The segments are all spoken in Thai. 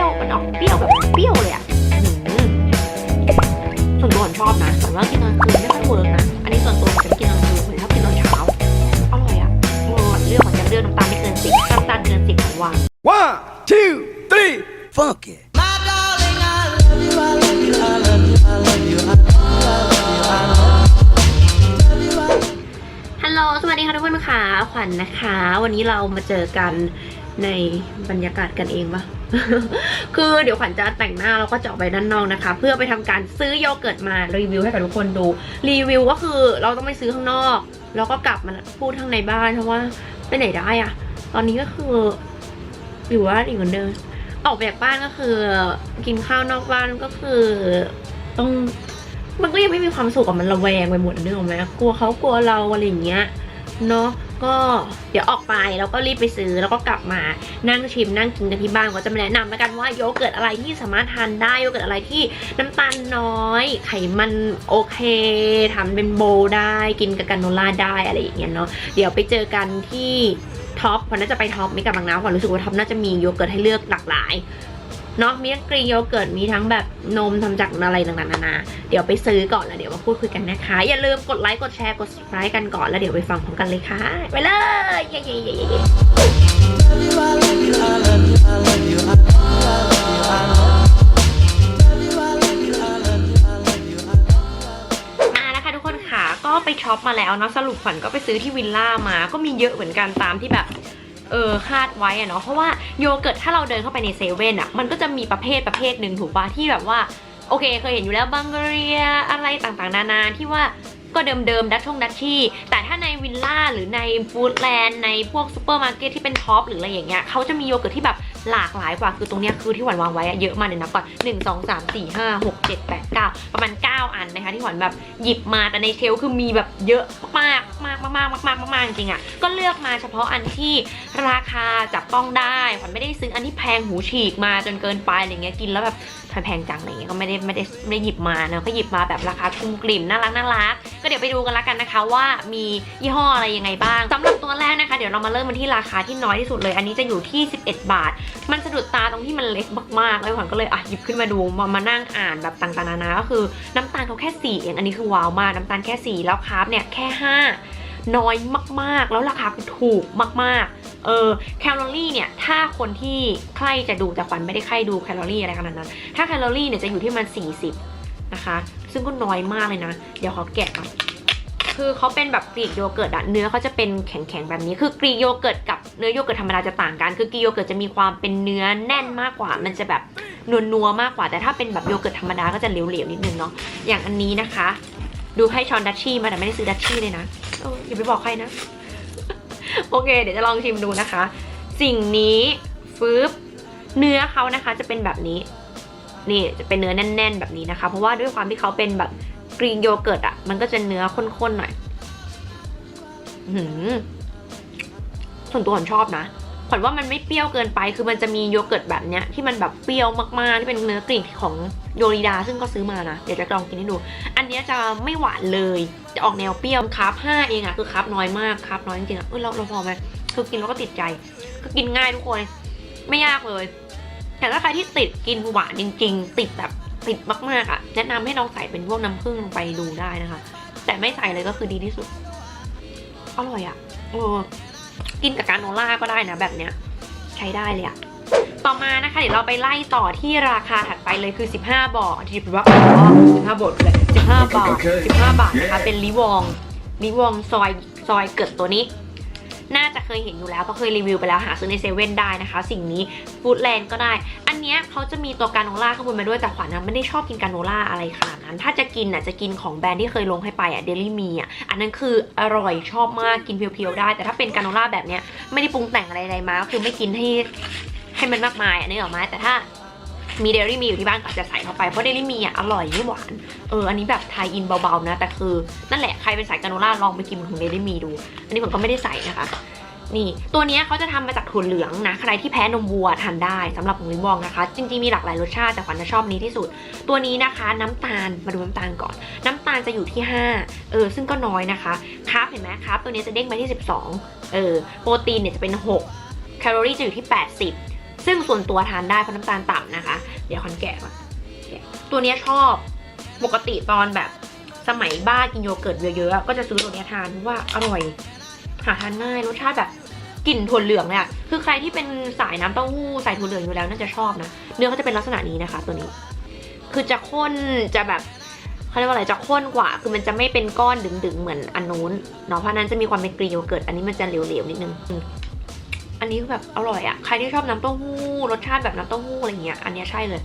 รี้ยวมันออกเปรี้ยวแบบเปรี้ยวเลยอะอืมส่วนตัวผมชอบนะแต่ว่ากินตอนกลางคืนไม่ค่อยเวิร์กนะ อันนี้ส่วนตัวผมจะไม่กินตอนกลางคืนผมชอบกินตอนเช้า อร่อยอะเออเรื่องของจะเลือกน้ำตาลไม่เกินสิบน้ำตาลเกินสิบของวาง One, two, three, funk it. My darling, I love you, I love you, I love you, I love you, I love you, I love you, I love you. ฮัลโหล สวัสดีค่ะทุกคนค่ะ ขวัญนะคะ วันนี้เรามาเจอกันในบรรยากาศกันเองปะ คือเดี๋ยวขวัญจะแต่งหน้าแล้วก็จะออกไปด้านนอกนะคะ เพื่อไปทำการซื้อโยเกิร์ตมารีวิวให้กับทุกคนดู รีวิวก็คือเราต้องไปซื้อข้างนอก แล้วก็กลับมาพูดข้างในบ้านเพราะว่าไปไหนได้อะตอนนี้ก็คืออยู่ว่าอีกเหมือนเดิมออกไปจากบ้านก็คือ กินข้าวนอกบ้านก็คือต้องมันก็ยังไม่มีความสุขอะมันระแวงไปหมดนึกออกไหมกลัวเขากลัวเราอะไรอย่างเงี้ยเนาะ ก็เดี๋ยวออกไปแล้วก็รีบไปซื้อแล้วก็กลับมานั่งชิมนั่งกินกันที่บ้านก็จะมาแนะนำแล้วกันว่าโยเกิร์ตอะไรที่สามารถทานได้โยเกิร์ตอะไรที่น้ำตาลน้อย ไขมันโอเคทำเป็นโบได้กินกับกราโนล่าได้อะไรอย่างเงี้ยเนาะเดี๋ยวไปเจอกันที่ท็อปพอน่าจะไปท็อปไม่กับบางน้ำก่อนรู้สึกว่าท็อปน่าจะมีโยเกิร์ตให้เลือกหลากหลาย เนาะมีทั้งกรีโยเกิร์ตมีทั้งแบบนมทำจากอะไรต่างๆนานาเดี๋ยวไปซื้อก่อนแล้วเดี๋ยวมาพูดคุยกันนะคะ อย่าลืมกดไลค์กดแชร์กด subscribe กันก่อนแล้วเดี๋ยวไปฟังพร้อมกันเลยค่ะ ไปเลยเย้เย้เย้มาแล้วค่ะทุกคนค่ะ ก็ไปช็อปมาแล้วเนาะสรุปขวัญก็ไปซื้อที่วิลล่ามา ก็มีเยอะเหมือนกันตามที่แบบ เออคาดไว้อะเนาะเพราะว่าโยเกิร์ตถ้าเราเดินเข้าไปในเซเว่นอะมันก็จะมีประเภทประเภทหนึ่งถูกปะที่แบบว่าโอเค เคยเห็นอยู่แล้วบังเกอรียอะไรต่างๆ นานาที่ว่าก็เดิมๆดัชชงดัชชี่ แต่ถ้าในวิลล่าหรือในฟู้ดแลนด์ในพวกซูเปอร์มาร์เก็ตที่เป็นท็อปหรืออะไรอย่างเงี้ยเขาจะมีโยเกิร์ตที่แบบ หลากหลายกว่าคือตรงเนี้ยคือที่หวานวางไว้อะเยอะมากเลยนะก่อนหนึ่งสองสามสี่ห้าหกเจ็ดแปดเก้าประมาณเก้าอันนะคะที่หวานแบบหยิบมาแต่ในเชลคือมีแบบเยอะมากมากมากมากมากมากมากจริงอะก็เลือกมาเฉพาะอันที่ราคาจับต้องได้หวานไม่ได้ซื้ออันที่แพงหูฉีกมาจนเกินไปอะไรเงี้ยกินแล้วแบบแพงจังอะไรเงี้ยก็ไม่ได้ไม่ได้ไม่ได้หยิบมาเนอะก็หยิบมาแบบราคากลุ่มกลิ่มน่ารักน่ารักก็เดี๋ยวไปดูกันละกันนะคะ ว่ามียี่ห้ออะไรยังไงบ้างสำหรับตัวแรกนะคะ เดี๋ยวเรามาเริ่มกันที่ราคาที่น้อยที่สุดเลย อันนี้จะอยู่ที่ 11 บาทมันสะดุดตาตรงที่มันเล็กมากๆแล้วขวัญก็เลยอะหยิบขึ้นมาดูมามานั่งอ่านแบบต่างๆนานาก็คือน้ำตาลเขาแค่4เองอันนี้คือว้าวมากน้ำตาลแค่4แล้วคาร์บเนี่ยแค่5น้อยมากๆ แล้วราคาคือถูกมากๆ เออแคลอรี่เนี่ย ถ้าคนที่ใครจะดูแต่ขวัญไม่ได้ใครดูแคลอรี่อะไรขนาดนั้น ถ้าแคลอรี่เนี่ยจะอยู่ที่มัน 40 นะคะ ซึ่งก็น้อยมากเลยนะ เดี๋ยวเขอแกะก่อนคือเขาเป็นแบบกรีกโยเกิร์ตอะเนื้อเขาจะเป็นแข็งๆแบบนี้ คือกรีกโยเกิร์ตกับ เนื้อโยเกิร์ตธรรมดาจะต่างกันคือกีโยเกิร์ตจะมีความเป็นเนื้อแน่นมากกว่า มันจะแบบนัวๆมากกว่า แต่ถ้าเป็นแบบโยเกิร์ตธรรมดาก็จะเหลวๆนิดนึงเนาะอย่างอันนี้นะคะ ดูให้ชอนดัชชี่มาแต่ไม่ได้ซื้อดัชชี่เลยนะออย่าไปบอกใครนะ โอเค เดี๋ยวจะลองชิมดูนะคะ สิ่งนี้ฟืบเนื้อเขานะคะจะเป็นแบบนี้นี่จะเป็นเนื้อแน่น ๆ แบบนี้นะคะ เพราะว่าด้วยความที่เขาเป็นแบบกรีนโยเกิร์ตอะ มันก็จะเนื้อข้นๆหน่อยอื้อหือ ส่วนตัวผมชอบนะผลว่ามันไม่เปรี้ยวเกินไปคือมันจะมีโยเกิร์ตแบบเนี้ยที่มันแบบเปรี้ยวมากๆที่เป็นเนื้อกรีนของโยริดา ซึ่งก็ซื้อมานะ เดี๋ยวจะลองกินให้ดู อันเนี้ยจะไม่หวานเลย จะออกแนวเปรี้ยวคาร์บห้าเองอะคือคาร์บน้อยมากคาร์บน้อยจริงๆอะเออเราเราพอไหมคือกินแล้วก็ติดใจ ก็กินง่ายทุกคน ไม่ยากเลย แต่ถ้าใครที่ติดกินหวานจริง ๆ ติดแบบติดมากๆอะแนะนำให้ลองใส่เป็นพวกน้ำผึ้งลงไปดูได้นะคะ แต่ไม่ใส่เลยก็คือดีที่สุด อร่อยอะเออ กินกับการโนล่าก็ได้นะแบบเนี้ยใช้ได้เลยอะต่อมานะคะ เดี๋ยวเราไปไล่ต่อที่ราคาถัดไปเลยคือ 15 บาทที่แบบว่าอ๋อ15บาทเลย15บาท15บาทนะคะเป็นลิวองลิวองซอยซอยเกิดตัวนี้ น่าจะเคยเห็นอยู่แล้วเพราะเคยรีวิวไปแล้วหาซื้อในเซเว่นได้นะคะ สิ่งนี้ฟู้ดแลนด์ก็ได้ อันเนี้ยเขาจะมีตัวกาโนล่าข้างบนมาด้วยแต่ขวัญนะไม่ได้ชอบกินกาโนล่าอะไรขนาดนั้น ถ้าจะกินอะจะกินของแบรนด์ที่เคยลงให้ไปอะเดลี่มีอะอันนั้นคืออร่อยชอบมากกินเพียวๆได้ แต่ถ้าเป็นกาโนล่าแบบเนี้ยไม่ได้ปรุงแต่งอะไรๆมาก็คือไม่กินให้ให้มันมากมายอันนี้หรอกไหมแต่ถ้ามีเดลี่มีอยู่ที่บ้านก็จจะใส่เข้าไปเพราะเดลี่มีอะอร่อยไม่หวานเอออันนี้แบบไทยอินเบาๆนะ แต่คือนั่นแหละใครเป็นสายกาโนล่าลองไปกินของเดลี่มีดู อันนี้ผมก็ไม่ได้ใส่นะคะ นี่ ตัวนี้เขาจะทำมาจากถั่วเหลืองนะ ใครที่แพ้นมวัวทานได้สำหรับของลิมบองนะคะ จริงๆมีหลากหลายรสชาติแต่ขวัญจะชอบนี้ที่สุด ตัวนี้นะคะน้ำตาลมาดูน้ำตาลก่อน น้ำตาลจะอยู่ที่ 5 เออ ซึ่งก็น้อยนะคะคาร์บเห็นไหมคาร์บตัวนี้จะเด้งไปที่ 12 เออ โปรตีนเนี่ยจะเป็น 6 แคลอรี่จะอยู่ที่ 80 ซึ่งส่วนตัวทานได้เพราะน้ำตาลต่ำนะคะ เดี๋ยวคอนแกะก่อนแกะตัวนี้ชอบปกติตอนแบบสมัยบ้ากินโยเกิร์ตเยอะๆก็จะซื้อตัวนี้ทานเพราะว่าอร่อย หาทานง่ายรสชาติแบบ กลิ่นถั่วเหลืองเลยอะคือใครที่เป็นสายน้ำเต้าหู้ใส่ถั่วเหลืองอยู่แล้วน่าจะชอบนะ เนื้อเขาจะเป็นลักษณะนี้นะคะ ตัวนี้ คือจะข้นจะแบบเขาเรียกว่าอะไรจะข้นกว่า คือมันจะไม่เป็นก้อนดึงๆเหมือนอันนู้นเนาะเพราะนั้นจะมีความเป็นกรีนโยเกิร์ตอันนี้มันจะเหลวๆนิดนึงอันนี้คือแบบอร่อยอะใครที่ชอบน้ำเต้าหู้รสชาติแบบน้ำเต้าหู้อะไรเงี้ย อันนี้ใช่เลย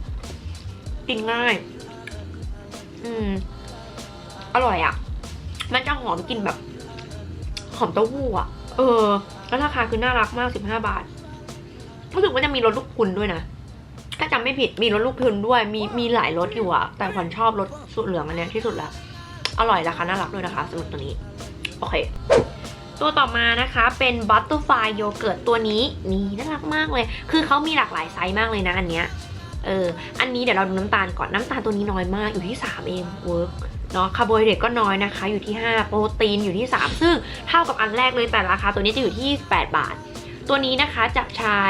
กินง่าย อืม อร่อยอะมันจะหอมกลิ่นแบบ หอมเต้าหู้อะเออ แล้วราคาคือน่ารักมากสิบห้าบาท รู้สึกว่าจะมีรสลูกคุณด้วยนะ ถ้าจำไม่ผิดมีรสลูกพุนด้วย มีมีหลายรสอยู่อะแต่ขวัญชอบรสสูตรเหลืองอันเนี้ยที่สุดละอร่อยราคาน่ารักด้วยนะคะสำหรับตัวนี้ โอเค ตัวต่อมานะคะเป็นบัตเตอร์ฟลายโยเกิร์ตตัวนี้นี่น่ารักมากเลย คือเขามีหลากหลายไซส์มากเลยนะอันเนี้ยเออ อันนี้เดี๋ยวเราดูน้ำตาลก่อนน้ำตาลตัวนี้น้อยมากอยู่ที่ 3 เองเวิร์ก เนาะคาร์โบไฮเดรตก็น้อยนะคะ อยู่ที่ 5 โปรตีนอยู่ที่ 3 ซึ่งเท่ากับอันแรกเลยแต่ราคาตัวนี้จะอยู่ที่ 8 บาท ตัวนี้นะคะจะใช้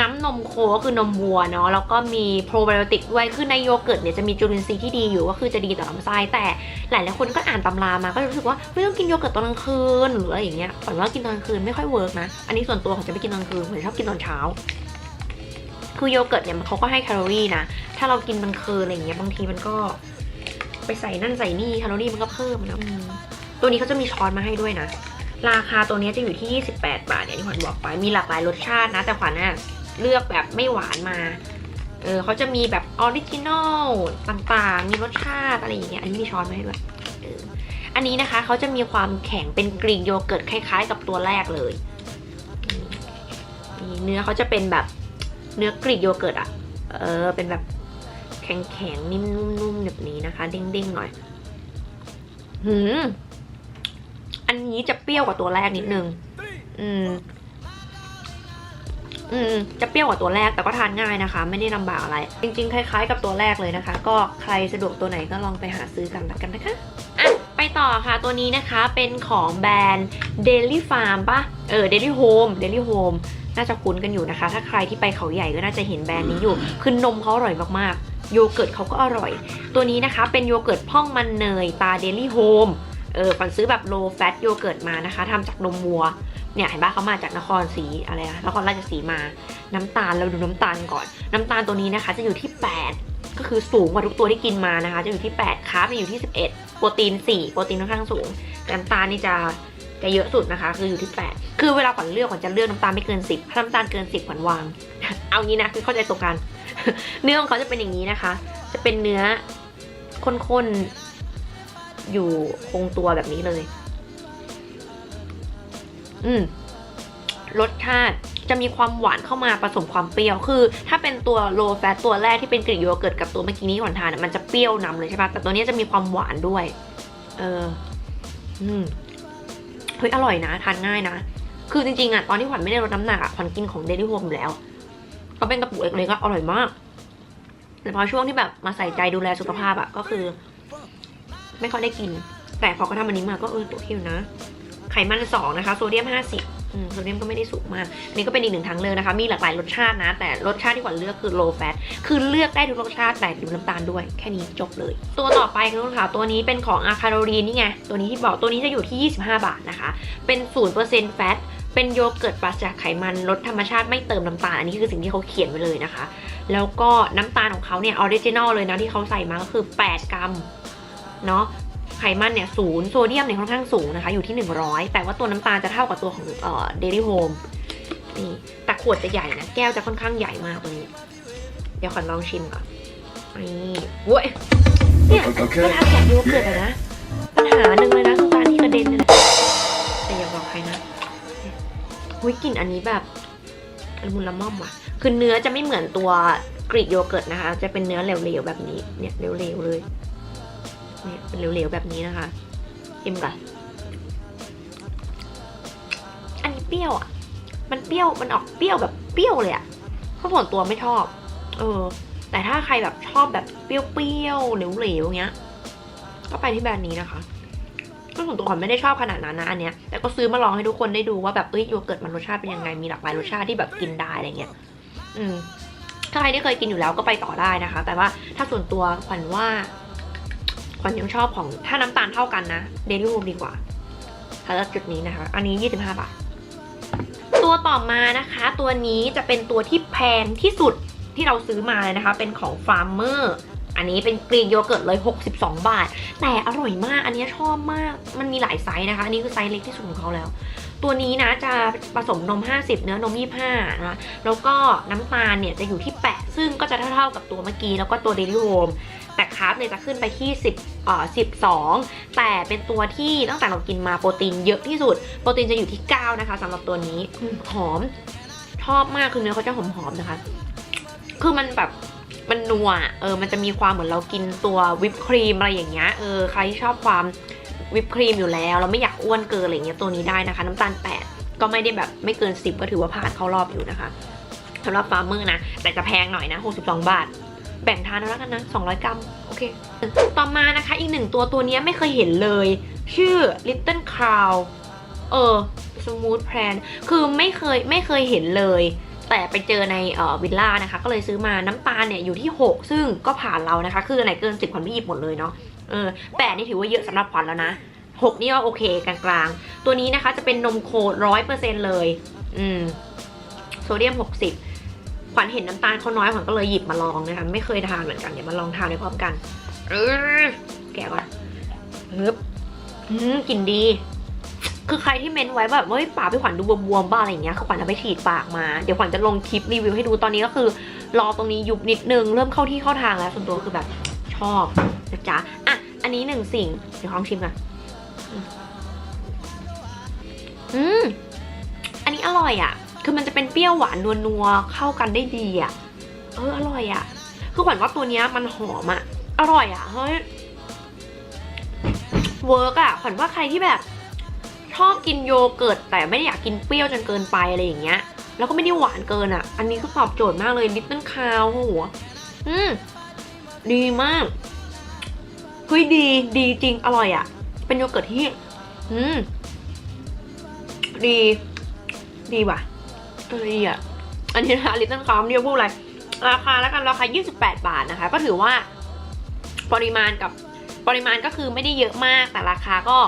น้ำนมโคก็คือนมวัวเนาะแล้วก็มีโปรไบโอติกด้วยคือในโยเกิร์ตเนี่ยจะมีจุลินทรีย์ที่ดีอยู่ก็คือจะดีต่อลำไส้แต่หลายหลายคนก็อ่านตำรามาก็รู้สึกว่าไม่ต้องกินโยเกิร์ตตอนกลางคืนหรืออะไรอย่างเงี้ยฝันว่ากินตอนกลางคืนไม่ค่อยเวิร์กนะอันนี้ส่วนตัวของจะไม่กินตอนกลางคืนผมชอบกินตอนเช้า คือโยเกิร์ตเนี่ยมันเขาก็ให้แคลอรี่นะ ถ้าเรากินกลางคืนอะไรอย่างเงี้ยบางทีมันก็ไปใส่นั่นใส่นี่แคลอรี่มันก็เพิ่มนะอืมตัวนี้เขาจะมีช้อนมาให้ด้วยนะ ราคาตัวนี้จะอยู่ที่ 28 บาทเนี่ยที่ขวัญบอกไป มีหลากหลายรสชาตินะ แต่ขวัญน่ะเลือกแบบไม่หวานมา เออเขาจะมีแบบออริจินอลต่างๆ มีรสชาติอะไรอย่างเงี้ย อันนี้มีช้อนมาให้ด้วยเอออันนี้นะคะเขาจะมีความแข็งเป็นกรีกโยเกิร์ตคล้ายๆ กับตัวแรกเลยนี่เนื้อเขาจะเป็นแบบ เนื้อกรีกโยเกิร์ตอะเออ เป็นแบบแข็งๆ นิ่มๆแบบนี้นะคะ เด้งๆ หน่อย หืม อันนี้จะเปรี้ยวกว่าตัวแรกนิดนึง อืม อืม จะเปรี้ยวกว่าตัวแรกแต่ก็ทานง่ายนะคะ ไม่ได้ลำบากอะไร จริงๆ คล้ายๆ กับตัวแรกเลยนะคะ ก็ใครสะดวกตัวไหนก็ลองไปหาซื้อกันละกันนะคะอะไปต่อค่ะตัวนี้นะคะเป็นของแบรนด์ Daily Farm ปะเออ Daily Home Daily Home น่าจะคุ้นกันอยู่นะคะ ถ้าใครที่ไปเขาใหญ่ก็น่าจะเห็นแบรนด์นี้อยู่ คือนมเขาอร่อยมากๆ โยเกิร์ตเขาก็อร่อย ตัวนี้นะคะเป็นโยเกิร์ตพ่องมันเนยตา Daily Home เออฝันซื้อแบบ low fat โยเกิร์ตมานะคะทำจากนมวัว เนี่ยเห็นปะเขามาจากนครศรีอะไรนะนครราชสีมา น้ำตาลเราดูน้ำตาลก่อน น้ำตาลตัวนี้นะคะ จะอยู่ที่ 8ก็คือสูงกว่าทุกตัวที่กินมานะคะ จะอยู่ที่ 8คาร์บจะอยู่ที่ 11 โปรตีน 4 โปรตีนค่อนข้างสูงแต่น้ำตาลนี่จะ จะเยอะสุดนะคะ คืออยู่ที่ 8 คือเวลาขวัญเลือกขวัญจะเลือกน้ำตาลไม่เกิน 10ถ้าน้ำตาลเกิน 10ขวัญวาง เอางี้นะคือเข้าใจตรงกัน เนื้อของเขาจะเป็นอย่างนี้นะคะ จะเป็นเนื้อข้นๆอยู่คงตัวแบบนี้เลย อืมรสชาติจะมีความหวานเข้ามาผสมความเปรี้ยว คือ ถ้าเป็นตัวโลแฟตตัวแรกที่เป็นกลิ่นโยเกิร์ตกับตัวเมื่อกี้นี้ก่อนทานมันจะเปรี้ยวนำเลยใช่ปะแต่ตัวนี้จะมีความหวานด้วย เออ อืม เฮ้ยอร่อยนะทานง่ายนะ คือจริงๆอะตอนที่ขวัญไม่ได้ลดน้ำหนักอะขวัญกินของเดลี่โฮมอยู่แล้วก็เป็นกระปุกเล็กๆก็อร่อยมาก แต่พอช่วงที่แบบมาใส่ใจดูแลสุขภาพอะก็คือ ไม่ค่อยได้กิน แต่พอเขาทำอันนี้มาก็เออตัวคิวนะ ไขมันสองนะคะ โซเดียมห้าสิบ โซเดียมก็ไม่ได้สูงมาก อันนี่ก็เป็นอีกหนึ่งทางเลือกนะคะ มีหลากหลายรสชาตินะ แต่รสชาติที่ขวัญเลือกคือ low fat คือเลือกได้ทุกรสชาติแต่ดูน้ำตาลด้วย แค่นี้จบเลย ตัวต่อไปคุณผู้ชมค่ะ ตัวนี้เป็นของอาคาโรลีนี่ไง ตัวนี้ที่บอก ตัวนี้จะอยู่ที่ 25 บาทนะคะ เป็น0%แฟตเป็นโยเกิร์ตปราศจากไขมันลดธรรมชาติไม่เติมน้ำตาล อันนี้คือสิ่งที่เขาเขียนไว้เลยนะคะ แล้วก็น้ำตาลของเขาเนี่ยออริจินอลเลยนะที่เขาใส่มาก็คือ 8 กรัมเนาะ ไขมันเนี่ยศูนย์โซเดียมเนี่ยค่อนข้างสูงนะคะ อยู่ที่ 100 แต่ว่าตัวน้ำตาลจะเท่ากับตัวของเอ่อเดลี่โฮมนี่แต่ขวดจะใหญ่นะ แก้วจะค่อนข้างใหญ่มากตัวนี้ เดี๋ยวขอลองชิมก่อนนี่เว้ยเนี่ยเวลาแกะโยเกิร์ตอะนะ ปัญหาหนึ่งเลยนะคือการที่กระเด็นเนี่ยแหละแต่อย่าบอกใครนะหุ้ยกลิ่นอันนี้แบบละมุนละม่อมว่ะ คือเนื้อจะไม่เหมือนตัวกรีกโยเกิร์ตนะคะ จะเป็นเนื้อเหลวๆแบบนี้ เนี่ยเหลวๆเลย เนี่ยเป็นเหลวๆแบบนี้นะคะชิมก่อนอันนี้เปรี้ยวอะ มันเปรี้ยวมันออกเปรี้ยวแบบเปรี้ยวเลยอะเพราะส่วนตัวไม่ชอบ เออ แต่ถ้าใครแบบชอบแบบเปรี้ยวๆเหลวๆเงี้ย ก็ไปที่แบรนด์นี้นะคะก็ส่วนตัวขวัญไม่ได้ชอบขนาดนั้นนะอันเนี้ยแต่ก็ซื้อมาลองให้ทุกคนได้ดูว่าแบบเอ้ยโยเกิร์ตมันรสชาติเป็นยังไงมีหลากหลายรสชาติที่แบบกินได้อะไรเงี้ย อืมถ้าใครที่เคยกินอยู่แล้วก็ไปต่อได้นะคะ แต่ว่าถ้าส่วนตัวขวัญว่า ขวัญยังชอบของถ้าน้ำตาลเท่ากันนะเดลี่โฮมดีกว่าสำหรับจุดนี้นะคะ อันนี้ 25 บาท ตัวต่อมานะคะ ตัวนี้จะเป็นตัวที่แพงที่สุดที่เราซื้อมาเลยนะคะ เป็นของฟาร์มเมอร์อันนี้เป็นกรีนโยเกิร์ตเลย 62 บาท แต่อร่อยมาก อันนี้ชอบมาก มันมีหลายไซส์นะคะ อันนี้คือไซส์เล็กที่สุดของเขาแล้ว ตัวนี้นะจะผสมนม 50 เนื้อนม 25 นะ แล้วก็น้ำตาลเนี่ยจะอยู่ที่ 8 ซึ่งก็จะเท่าๆกับตัวเมื่อกี้ แล้วก็ตัวเดลิโฮม แต่คาร์บเนี่ยจะขึ้นไปที่ 10เอ่อ12 แต่เป็นตัวที่ตั้งแต่เรากินมาโปรตีนเยอะที่สุด โปรตีนจะอยู่ที่ 9 นะคะสำหรับตัวนี้อืมหอมชอบมากคือเนื้อเขาจะหอมๆนะคะ คือมันแบบมันนัวอะเออมันจะมีความเหมือนเรากินตัววิปครีมอะไรอย่างเงี้ยเออใครที่ชอบความวิปครีมอยู่แล้วเราไม่อยากอ้วนเกินอะไรเงี้ยตัวนี้ได้นะคะ น้ำตาล 8 ก็ไม่ได้แบบไม่เกิน 10 ก็ถือว่าผ่านเข้ารอบอยู่นะคะสำหรับฟาร์มเมอร์นะ แต่จะแพงหน่อยนะ 62 บาท แบ่งทานแล้วกันนะ 200 กรัม โอเค ต่อมานะคะอีกหนึ่งตัวตัวนี้ไม่เคยเห็นเลย ชื่อ Little Cow เออ Smooth Plan คือไม่เคยไม่เคยเห็นเลย แต่ไปเจอในเอ่อวิลล่านะคะ ก็เลยซื้อมาน้ำตาลเนี่ยอยู่ที่ 6 ซึ่งก็ผ่านเรานะคะ คืออันไหนเกิน 10ขวัญไม่หยิบหมดเลยเนาะเออแปดนี่ถือว่าเยอะสำหรับขวัญแล้วนะ 6 นี่ก็โอเคกลางๆ ตัวนี้นะคะจะเป็นนมโคร้อยเปอร์เซ็นต์เลย อืมโซเดียม 60 ขวัญเห็นน้ำตาลเขาน้อยขวัญก็เลยหยิบมาลองนะคะไม่เคยทานเหมือนกันเดี๋ยวมาลองทานไปพร้อมกันเออแกะก่อนฮึบอืมกลิ่นดี คือใครที่เม้นไว้แบบเฮ้ยปากพี่ขวัญดูบวมๆบ้าอะไรอย่างเงี้ยคือขวัญจะไปฉีดปากมาเดี๋ยวขวัญจะลงคลิปรีวิวให้ดูตอนนี้ก็คือ รอตรงนี้ยุบนิดนึงเริ่มเข้าที่เข้าทางแล้วส่วนตัวคือแบบชอบนะจ๊ะอะอันนี้หนึ่งสิ่งเดี๋ยวลองชิมกันอืมอืมอันนี้อร่อยอะ คือมันจะเป็นเปรี้ยวหวานนัวๆเข้ากันได้ดีอะ เอออร่อยอะ คือขวัญว่าตัวเนี้ยมันหอมอะ อร่อยอะเฮ้ยเวิร์กอะขวัญว่าใครที่แบบชอบกินโยเกิร์ตแต่ไม่ได้อยากกินเปรี้ยวจนเกินไปอะไรอย่างเงี้ย แล้วก็ไม่ได้หวานเกินอะ อันนี้ก็ตอบโจทย์มากเลยลิตเติ้ลคาวหัวอืมดีมากเฮ้ยดีดีจริงอร่อยอะ เป็นโยเกิร์ตที่ อืม ดี ดีว่ะ เออดีอะ อันนี้นะคะลิตเติ้ลคาวเรียกพูดอะไร ราคาแล้วกันราคา 28 บาทนะคะ ก็ถือว่าปริมาณกับปริมาณก็คือไม่ได้เยอะมาก แต่ราคาก็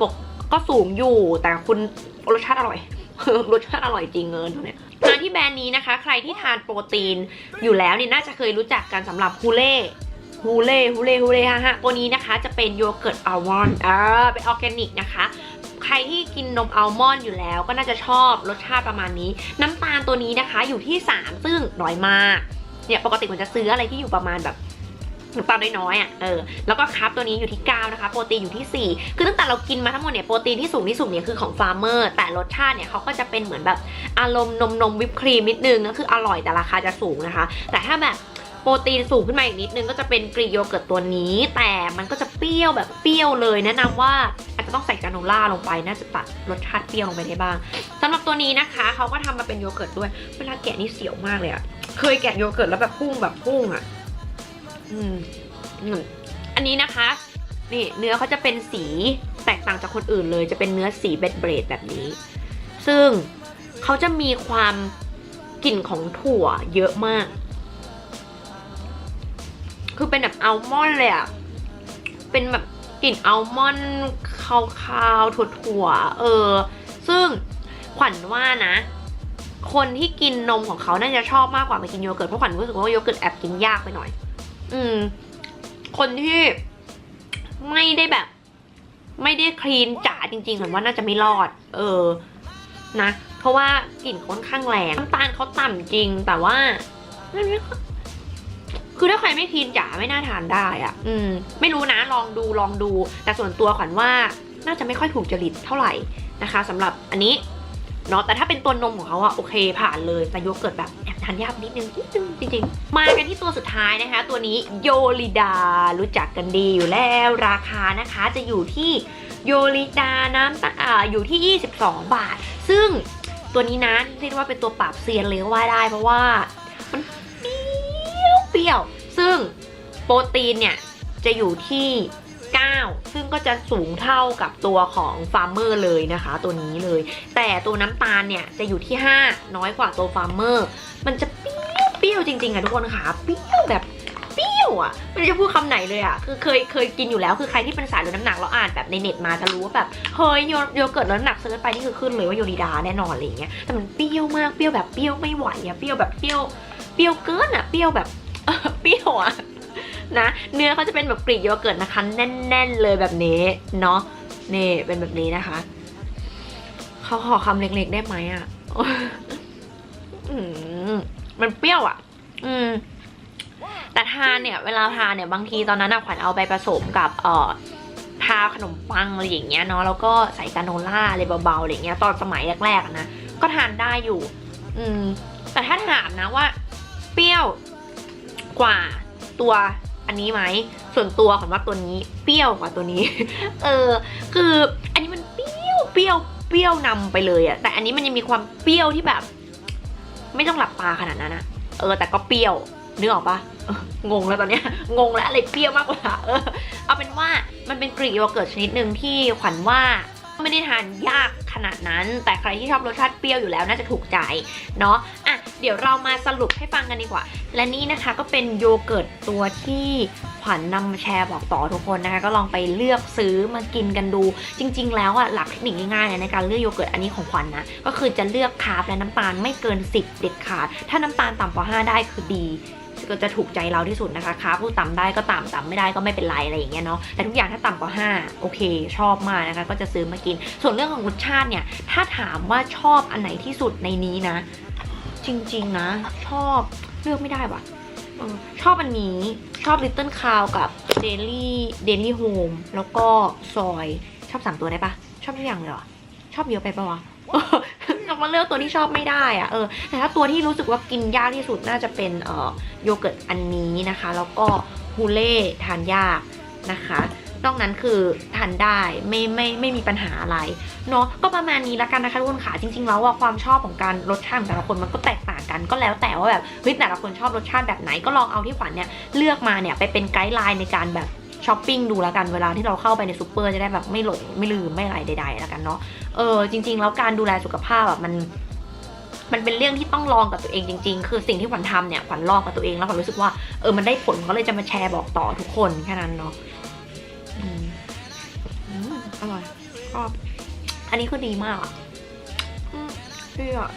ปกก็สูงอยู่ แต่คุณรสชาติอร่อย รสชาติอร่อยจริงเงินเนี่ยมาที่แบรนด์นี้นะคะ ใครที่ทานโปรตีนอยู่แล้วเนี่ยน่าจะเคยรู้จักกันสำหรับฮูเล่ฮูเล่ฮูเล่ฮูเล่ฮะฮะตัวนี้นะคะจะเป็นโยเกิร์ตอัลมอนด์อ่าเป็นออร์แกนิกนะคะ ใครที่กินนมอัลมอนด์อยู่แล้ว ก็น่าจะชอบรสชาติประมาณนี้ น้ำตาลตัวนี้นะคะ อยู่ที่ 3 ซึ่งน้อยมากเนี่ยปกติมันจะซื้ออะไรที่อยู่ประมาณแบบน้ำตาลน้อยๆอะ เออ แล้วก็คาร์บตัวนี้อยู่ที่ 9 นะคะ โปรตีนอยู่ที่ 4 คือตั้งแต่เรากินมาทั้งหมดเนี่ย โปรตีนที่สูงที่สุดเนี่ยคือของฟาร์มเมอร์ แต่รสชาติเนี่ยเขาก็จะเป็นเหมือนแบบอารมณ์นมนมวิปครีมนิดนึง ก็คืออร่อยแต่ราคาจะสูงนะคะ แต่ถ้าแบบ โปรตีนสูงขึ้นมาอีกนิดนึงก็จะเป็นกรีโยเกิร์ตตัวนี้ แต่มันก็จะเปรี้ยวแบบเปรี้ยวเลย แนะนำว่าอาจจะต้องใส่กาโนล่าลงไปน่าจะตัดรสชาติเปรี้ยวลงไปได้บ้างสำหรับตัวนี้นะคะเขาก็ทำมาเป็นโยเกิร์ตด้วยเวลาแกะนี่เสียวมากเลยอะเคยแกะโยเกิร์ตแล้วแบบพุ่งแบบพุ่งอะอืมอันนี้นะคะนี่เนื้อเขาจะเป็นสีแตกต่างจากคนอื่นเลย จะเป็นเนื้อสีเบดเบรดแบบนี้ ซึ่งเขาจะมีความกลิ่นของถั่วเยอะมาก คือเป็นแบบอัลมอนด์เลยอะเป็นแบบกลิ่นอัลมอนด์คาวๆถั่วๆเออ ซึ่งขวัญว่านะ คนที่กินนมของเขาน่าจะชอบมากกว่ามากินโยเกิร์ตเพราะขวัญรู้สึกว่าโยเกิร์ตแอบกินยากไปหน่อย อืม คนที่ไม่ได้แบบ ไม่ได้คลีนจ๋าจริงๆขวัญว่าน่าจะไม่รอด เออ นะ เพราะว่ากลิ่นค่อนข้างแรงน้ำตาลเขาต่ำจริงแต่ว่า ค่อยคือถ้าใครไม่คลีนจ๋าไม่น่าทานได้อะอืม ไม่รู้นะลองดูลองดู แต่ส่วนตัวขวัญว่าน่าจะไม่ค่อยถูกจริตเท่าไหร่นะคะสำหรับอันนี้เนาะแต่ถ้าเป็นตัวนมของเขาอะโอเคผ่านเลยแต่โยเกิร์ตแบบแอบทานยากนิดนึงนิดนึงจริงๆ มากันที่ตัวสุดท้ายนะคะ ตัวนี้โยลิดารู้จักกันดีอยู่แล้วราคานะคะจะอยู่ที่โยลิดาน้ำตาอ่าอยู่ที่ 22 บาท ซึ่งตัวนี้นะเรียกว่าเป็นตัวปราบเซียนเลยก็ว่าได้เพราะว่ามันเปรี้ ยวเปรี้ยว ซึ่งโปรตีนเนี่ยจะอยู่ที่ 9 ซึ่งก็จะสูงเท่ากับตัวของฟาร์มเมอร์เลยนะคะ ตัวนี้เลย แต่ตัวน้ำตาลเนี่ยจะอยู่ที่ 5 น้อยกว่าตัวฟาร์มเมอร์ มันจะเปรี้ยวเปรี้ยวจริงๆอะทุกคนค่ะ เปรี้ยวแบบเปรี้ยวอะไม่รู้จะพูดคำไหนเลยอะคือเคยเคยกินอยู่แล้ว คือใครที่เป็นสายลดน้ำหนักแล้วอ่านแบบในเน็ตมาจะรู้ว่าแบบ เฮ้ยโยโยเกิร์ตลดน้ำหนักเซิร์ชไปนี่คือขึ้นเลยว่าโยนิดาแน่นอนอะไรอย่างเงี้ย แต่มันเปรี้ยวมาก เปรี้ยวแบบเปรี้ยวไม่ไหวอะเปรี้ยวแบบเปรี้ยว เปรี้ยวเกินอะเปรี้ยวแบบ เปรี้ยวอะนะ เนื้อเขาจะเป็นแบบกรีกโยเกิร์ตนะคะ แน่น ๆ เลยแบบนี้เนาะนี่เป็นแบบนี้นะคะเขาขอคำเล็กๆได้ไหมอะมันเปรี้ยวอะอืมแต่ทานเนี่ย เวลาทานเนี่ยบางทีตอนนั้นอะขวัญเอาไปผสมกับเอ่อทาขนมปังอะไรอย่างเงี้ยเนาะแล้วก็ใส่กาโนล่าอะไรเบาๆอะไรอย่างเงี้ยตอนสมัยแรกๆนะก็ทานได้อยู่ อืมแต่ถ้าถามนะว่า เปรี้ยว กว่าตัวอันนี้ไหม ส่วนตัวขวัญว่าตัวนี้เปรี้ยวกว่าตัวนี้ เออ คืออันนี้มันเปรี้ยวเปรี้ยวเปรี้ยวนำไปเลยอะแต่อันนี้มันยังมีความเปรี้ยวที่แบบ ไม่ต้องหลับตาขนาดนั้นนะเออ แต่ก็เปรี้ยวนึกออกปะงงแล้วตอนเนี้ยงงแล้วอะไรเปรี้ยวมากกว่าเออเอาเป็นว่ามันเป็นกรีกโยเกิร์ตชนิดหนึ่งที่ขวัญว่า ไม่ได้ทานยากขนาดนั้น แต่ใครที่ชอบรสชาติเปรี้ยวอยู่แล้วน่าจะถูกใจเนาะอะเดี๋ยวเรามาสรุปให้ฟังกันดีกว่า และนี่นะคะก็เป็นโยเกิร์ตตัวที่ขวัญนำมาแชร์บอกต่อทุกคนนะคะ ก็ลองไปเลือกซื้อมากินกันดู จริง ๆ แล้วอะหลักเทคนิคง่ายๆในการเลือกโยเกิร์ตอันนี้ของขวัญนะก็คือจะเลือกคาร์บและน้ำตาลไม่เกิน 10 เด็ดขาด ถ้าน้ำตาลต่ำกว่า 5 ได้คือดี ก็จะถูกใจเราที่สุดนะคะคาผู้ต่ำได้ก็ต่ำต่ำไม่ได้ก็ไม่เป็นไรอะไรอย่างเงี้ยเนาะแต่ทุกอย่างถ้าต่ำกว่า 5 โอเค ชอบมากนะคะก็จะซื้อมากิน ส่วนเรื่องของรสชาติเนี่ยถ้าถามว่าชอบอันไหนที่สุดในนี้นะ จริงๆนะ ชอบเลือกไม่ได้ว่ะออชอบอันนี้ชอบ Little Cow กับ Daily Daily Home แล้วก็ซอยชอบสามตัวได้ปะชอบทุกอย่างเลยเหรอ ชอบเยอะไปปะวะ มาเลือกตัวที่ชอบไม่ได้อะเออแต่ถ้าตัวที่รู้สึกว่ากินยากที่สุดน่าจะเป็นเอ่อโยเกิร์ตอันนี้นะคะ แล้วก็ฮูเล่ทานยากนะคะนอกนั้นคือทานได้ไม่ไม่ไม่มีปัญหาอะไรเนาะก็ประมาณนี้ละกันนะคะทุกคนค่ะจริง ๆ แล้วว่าความชอบของการรสชาติของแต่ละคนมันก็แตกต่างกันก็แล้วแต่ว่าแบบเฮ้ยแต่ละคนชอบรสชาติแบบไหนก็ลองเอาที่ขวัญเนี่ยเลือกมาเนี่ยไปเป็นไกด์ไลน์ในการแบบ ช้อปปิ้งดูแล้วกันเวลาที่เราเข้าไปในซูเปอร์จะได้แบบไม่หลงไม่ลืมไม่อะไรใดๆแล้วกันเนาะเออจริง ๆ แล้วการดูแลสุขภาพแบบมันมันเป็นเรื่องที่ต้องลองกับตัวเองจริง ๆ คือสิ่งที่ขวัญทำเนี่ยขวัญลองกับตัวเองแล้วขวัญรู้สึกว่าเออมันได้ผลก็เลยจะมาแชร์บอกต่อทุกคนแค่นั้นเนาะอืมอร่อยชอบอันนี้คือดีมากอะอืมดีอะ